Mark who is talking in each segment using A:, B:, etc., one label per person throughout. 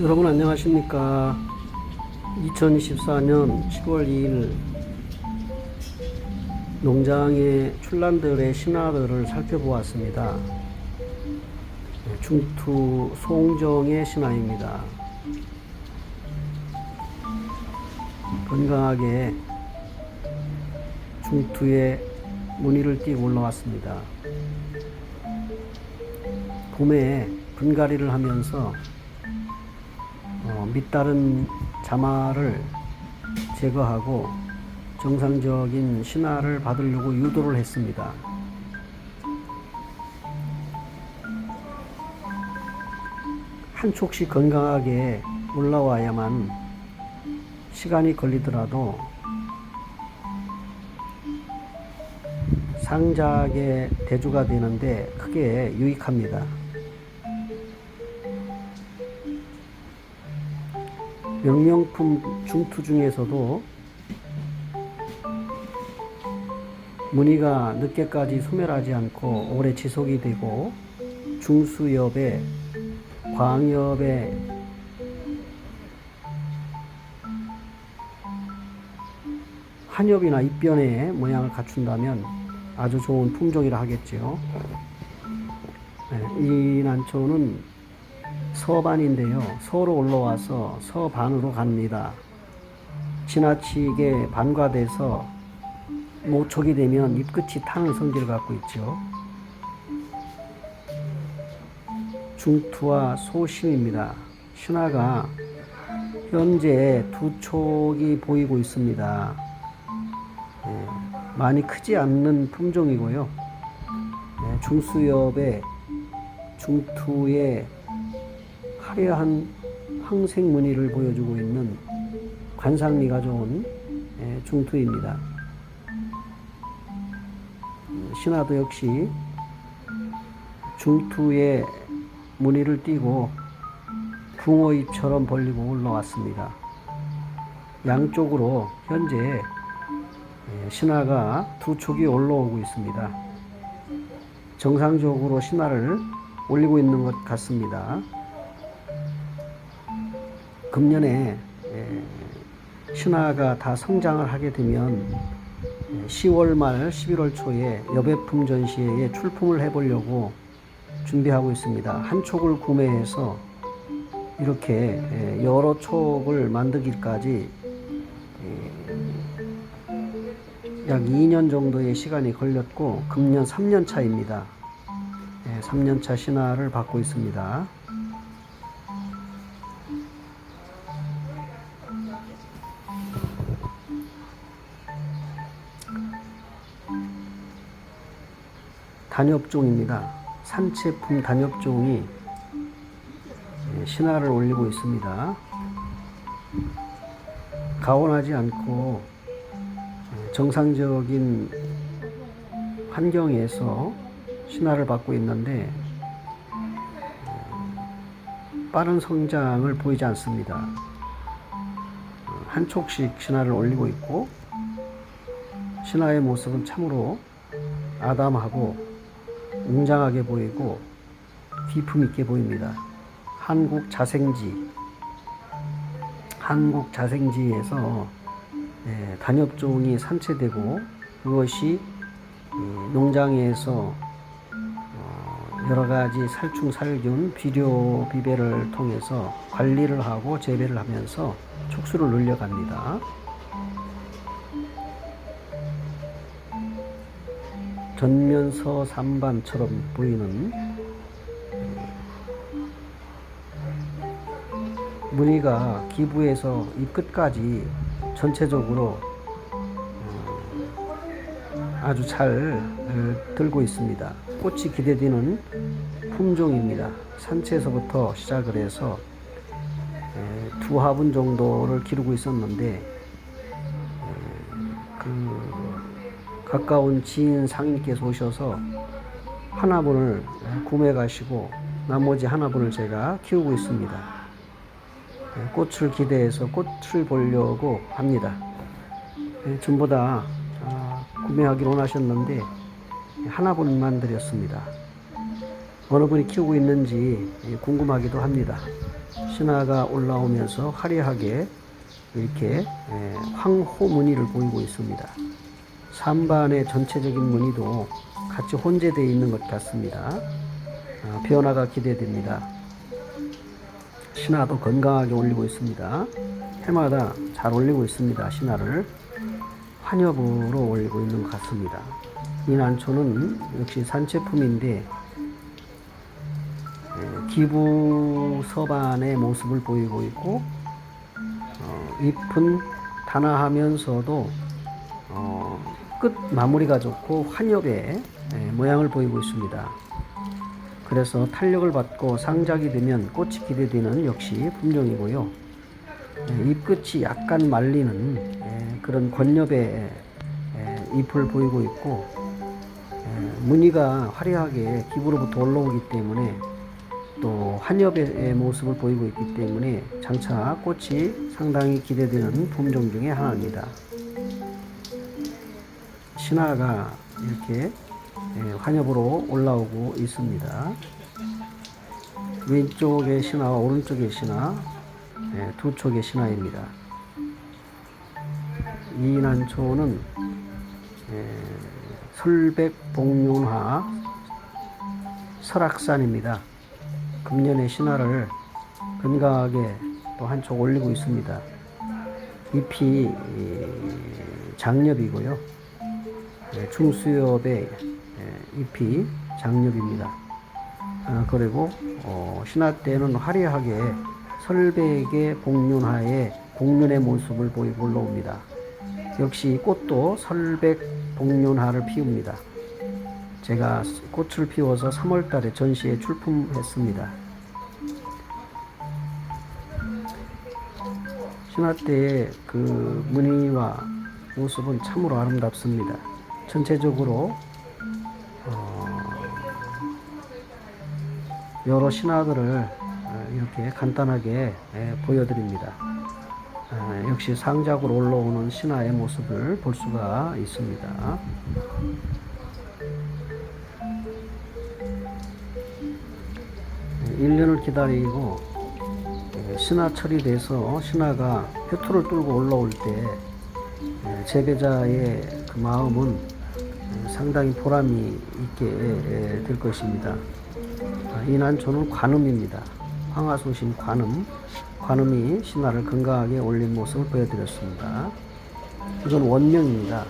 A: 여러분 안녕하십니까? 2024년 10월 2일 농장의 출란들의 신화들을 살펴보았습니다. 네, 중투 송정의 신화입니다. 건강하게 중투에 무늬를 띄고 올라왔습니다. 봄에 분갈이를 하면서 어, 밑다른 자마를 제거하고 정상적인 신화를 받으려고 유도를 했습니다. 한 촉씩 건강하게 올라와야만 시간이 걸리더라도 상작의 대주가 되는데 크게 유익합니다. 명명품 중투 중에서도 무늬가 늦게까지 소멸하지 않고 오래 지속이 되고 중수엽에 광엽에 한엽이나 입변의 모양을 갖춘다면 아주 좋은 품종이라 하겠지요. 네, 이 난초는 서반인데요. 서로 올라와서 서반으로 갑니다. 지나치게 반과돼서 모촉이 되면 잎끝이 타는 성질을 갖고 있죠. 중투와 소심입니다. 신화가 현재 두 촉이 보이고 있습니다. 예, 많이 크지 않는 품종이고요. 예, 중수엽에 중투에 화려한 항생 무늬를 보여주고 있는 관상미가 좋은 예, 중투입니다. 음, 신화도 역시 중투에 무늬를 띠고 붕어잎처럼 벌리고 올라왔습니다. 양쪽으로 현재 예, 신화가 두 촉이 올라오고 있습니다. 정상적으로 신화를 올리고 있는 것 같습니다. 금년에 에, 신화가 다 성장을 하게 되면 10월 말 11월 초에 여배품 전시회에 출품을 해보려고 준비하고 있습니다. 한 촉을 구매해서 이렇게 에, 여러 촉을 만들기까지 에, 약 2년 정도의 시간이 걸렸고 금년 3년 차입니다. 3년 차 신화를 받고 있습니다. 단엽종입니다. 산채품 단엽종이 예, 신화를 올리고 있습니다. 가온하지 않고 예, 정상적인 환경에서 신화를 받고 있는데 예, 빠른 성장을 보이지 않습니다. 한 촉씩 신화를 올리고 있고 신화의 모습은 참으로 아담하고 웅장하게 보이고 기품 있게 보입니다. 한국 자생지 한국 자생지에서 예, 단엽종이 산채되고 그것이 농장에서 어, 여러 가지 살충 살균 비료 비배를 통해서 관리를 하고 재배를 하면서 촉수를 늘려갑니다. 전면서 삼반처럼 보이는 무늬가 기부에서 이 끝까지 전체적으로 어, 아주 잘 어, 들고 있습니다. 꽃이 기대되는 품종입니다. 산채에서부터 시작을 해서 두 화분 정도를 기르고 있었는데 가까운 지인 상인께서 오셔서 하나분을 구매 가시고 나머지 하나분을 제가 키우고 있습니다. 꽃을 기대해서 꽃을 보려고 합니다. 전부 다 아, 구매하기로 원하셨는데 하나분만 드렸습니다. 어느 분이 키우고 있는지 예, 궁금하기도 합니다. 신화가 올라오면서 화려하게 이렇게 예, 황호 무늬를 보이고 있습니다. 산반의 전체적인 무늬도 같이 혼재되어 있는 것 같습니다. 아, 변화가 기대됩니다. 신화도 건강하게 올리고 있습니다. 해마다 잘 올리고 있습니다. 신화를 환엽으로 올리고 있는 것 같습니다. 이 난초는 역시 산채품인데 예, 기부 서반의 모습을 보이고 있고 어, 잎은 단아하면서도 어, 끝 마무리가 좋고 환엽의 예, 모양을 보이고 있습니다. 그래서 탄력을 받고 상작이 되면 꽃이 기대되는 역시 품종이고요. 예, 잎 끝이 약간 말리는 예, 그런 권엽의 예, 잎을 보이고 있고 예, 무늬가 화려하게 기부로부터 올라오기 때문에 또 한엽의 모습을 보이고 있기 때문에 장차 꽃이 상당히 기대되는 품종 중에 하나입니다. 신화가 이렇게 예, 환엽으로 올라오고 있습니다. 왼쪽의 신화와 오른쪽의 신화 예, 두 촉의 신화입니다. 이 난초는 예, 설백복륜화 설악산입니다. 금년에 신화를 건강하게 또 한 촉 올리고 있습니다. 잎이 이, 장엽이고요. 예, 중수엽의 예, 잎이 장엽입니다. 아, 그리고 어, 신화 때는 화려하게 설백의 복륜하에 복륜의 모습을 보이고 올라옵니다. 역시 꽃도 설백 복륜하를 피웁니다. 제가 꽃을 피워서 3월 달에 전시에 출품했습니다. 신화 때의 그 무늬와 모습은 참으로 아름답습니다. 전체적으로 어, 여러 신화들을 어, 이렇게 간단하게 예, 보여드립니다. 아, 역시 상작으로 올라오는 신화의 모습을 볼 수가 있습니다. 예, 1년을 기다리고 예, 신화 처리돼서 신화가 표토를 뚫고 올라올 때 예, 재배자의 그 마음은 예, 상당히 보람이 있게 예, 될 것입니다. 아, 이 난초는 관음입니다. 황화수신 관음, 관음이 신화를 건강하게 올린 모습을 보여드렸습니다. 이건 원명입니다.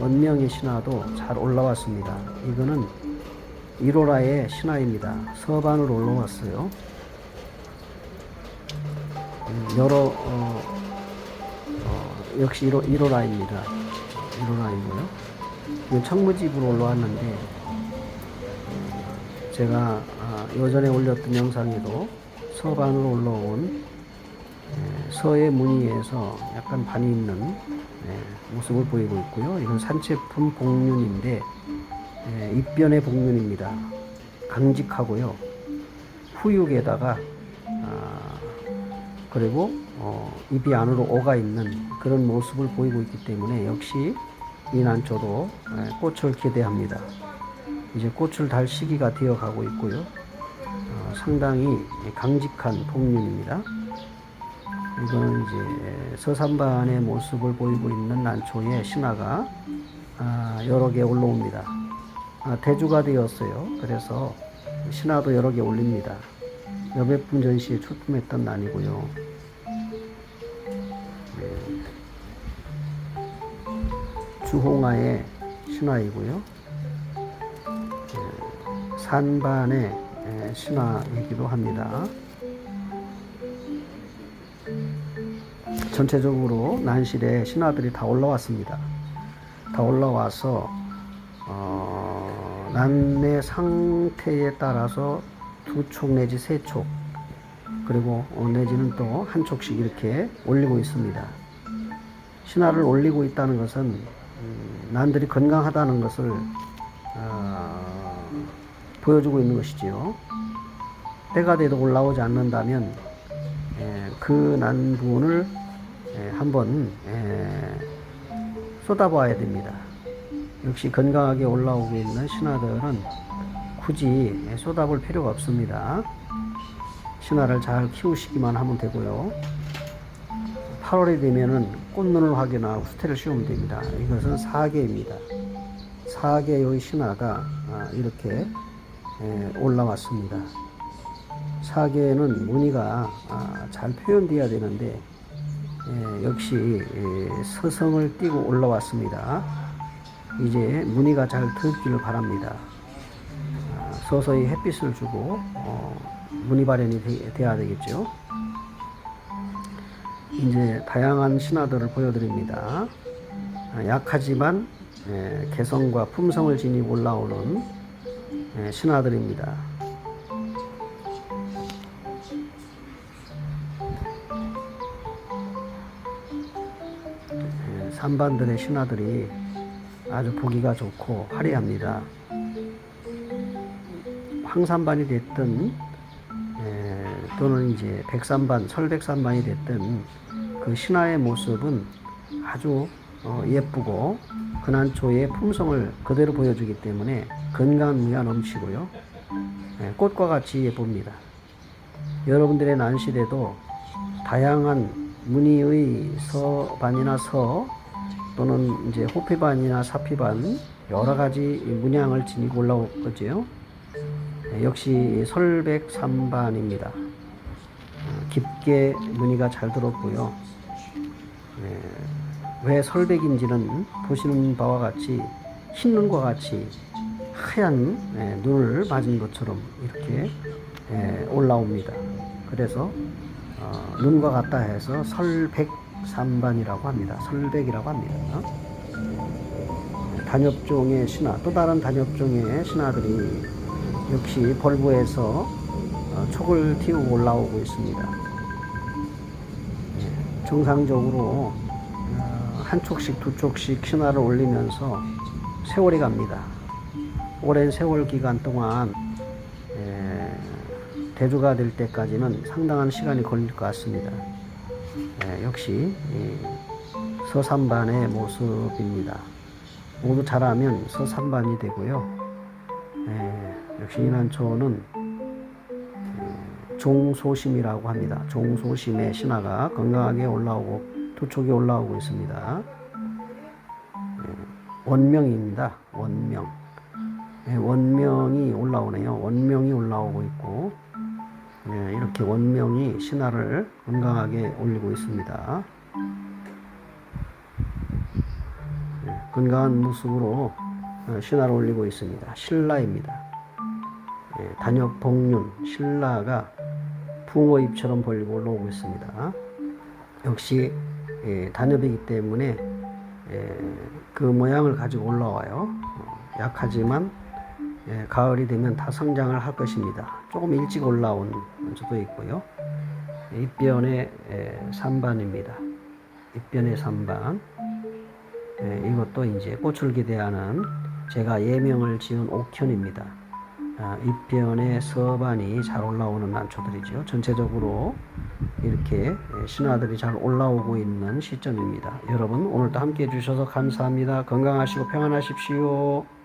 A: 원명의 신화도 잘 올라왔습니다. 이거는 1호라의 신화입니다. 서반으로 올라왔어요. 음, 여러 어, 어, 역시 1호, 1호라입니다. 1호라이고요. 청무집으로 올라왔는데 제가 아, 예전에 올렸던 영상에도 서반으로 올라온 예, 서의 무늬에서 약간 반이 있는 예, 모습을 보이고 있고요. 이건 산채품 복륜인데 예, 입변의 복륜입니다. 강직하고요. 후육에다가 아, 그리고 어, 잎이 안으로 오가 있는 그런 모습을 보이고 있기 때문에 역시 이 난초도 예, 꽃을 기대합니다. 이제 꽃을 달 시기가 되어 가고 있고요. 어, 상당히 강직한 복륜입니다. 이거는 이제 서산반의 모습을 보이고 있는 난초의 신화가 아, 여러 개 올라옵니다. 아, 대주가 되었어요. 그래서 신화도 여러 개 올립니다. 여백 분 전시에 출품했던 난이고요. 주홍아의 신화이고요. 네. 산반의 예, 신화이기도 합니다. 전체적으로 난실에 신화들이 다 올라왔습니다. 다 올라와서 어, 난의 상태에 따라서 두 촉 내지 세 촉 그리고 어, 내지는 또 한 촉씩 이렇게 올리고 있습니다. 신화를 올리고 있다는 것은 음, 난들이 건강하다는 것을 어, 보여주고 있는 것이지요. 때가 돼도 올라오지 않는다면 예, 그 난분을 예, 한번 예, 쏟아봐야 됩니다. 역시 건강하게 올라오고 있는 신화들은 굳이 쏟아볼 필요가 없습니다. 신화를 잘 키우시기만 하면 되고요. 8월이 되면은 꽃눈을 확인하고 수태를 씌우면 됩니다. 이것은 사계입니다. 사계의 신화가 아, 이렇게 에, 올라왔습니다. 사계는 무늬가 아, 잘 표현되어야 되는데 에, 역시 에, 서성을 띠고 올라왔습니다. 이제 무늬가 잘 들기를 바랍니다. 아, 서서히 햇빛을 주고 어, 무늬 발현이 되, 돼야 되겠죠. 이제 다양한 신화들을 보여드립니다. 아, 약하지만 에, 개성과 품성을 지니고 올라오는 에, 신화들입니다. 에, 산반들의 신화들이 아주 보기가 좋고 화려합니다. 황산반이 됐든 에, 또는 이제 백산반, 설백산반이 됐든 그 신화의 모습은 아주 어, 예쁘고 근한초의 품성을 그대로 보여주기 때문에 건강한 무가 넘치고요. 예, 꽃과 같이 예쁩니다. 여러분들의 난시대도 다양한 무늬의 서반이나 서 또는 이제 호피반이나 사피반 여러 가지 문양을 지니고 올라올 거죠. 예, 역시 설백삼반입니다. 어, 깊게 무늬가 잘 들었고요. 예, 왜 설백인지는 보시는 바와 같이 흰 눈과 같이 하얀 예, 눈을 맞은 것처럼 이렇게 예, 올라옵니다. 그래서 어, 눈과 같다 해서 설백삼반이라고 합니다. 설백이라고 합니다. 단엽종의 신화, 또 다른 단엽종의 신화들이 역시 벌브에서 어, 촉을 틔우고 올라오고 있습니다. 예, 정상적으로 어, 한 촉씩 두 촉씩 신화를 올리면서 세월이 갑니다. 오랜 세월 기간 동안 에, 대주가 될 때까지는 상당한 시간이 걸릴 것 같습니다. 에, 역시 이 서산반의 모습입니다. 모두 잘하면 서산반이 되고요. 에, 역시 이난초는 에, 종소심이라고 합니다. 종소심의 신화가 건강하게 올라오고 두촉이 올라오고 있습니다. 에, 원명입니다. 원명. 예, 원명이 올라오네요. 원명이 올라오고 있고 예, 이렇게 원명이 신화를 건강하게 올리고 있습니다. 예, 건강한 모습으로 어, 신화를 올리고 있습니다. 신라입니다. 예, 단역 복륜 신라가 붕어 잎처럼 벌리고 올라오고 있습니다. 역시 예, 단엽이기 때문에 예, 그 모양을 가지고 올라와요. 어, 약하지만 예, 가을이 되면 다 성장을 할 것입니다. 조금 일찍 올라온 수도 있고요. 입변의 예, 산반입니다. 입변의 산반. 예, 이것도 이제 꽃을 기대하는 제가 예명을 지은 옥현입니다. 아, 입변의 서반이 잘 올라오는 난초들이죠. 전체적으로 이렇게 예, 신화들이 잘 올라오고 있는 시점입니다. 여러분 오늘도 함께 해주셔서 감사합니다. 건강하시고 평안하십시오.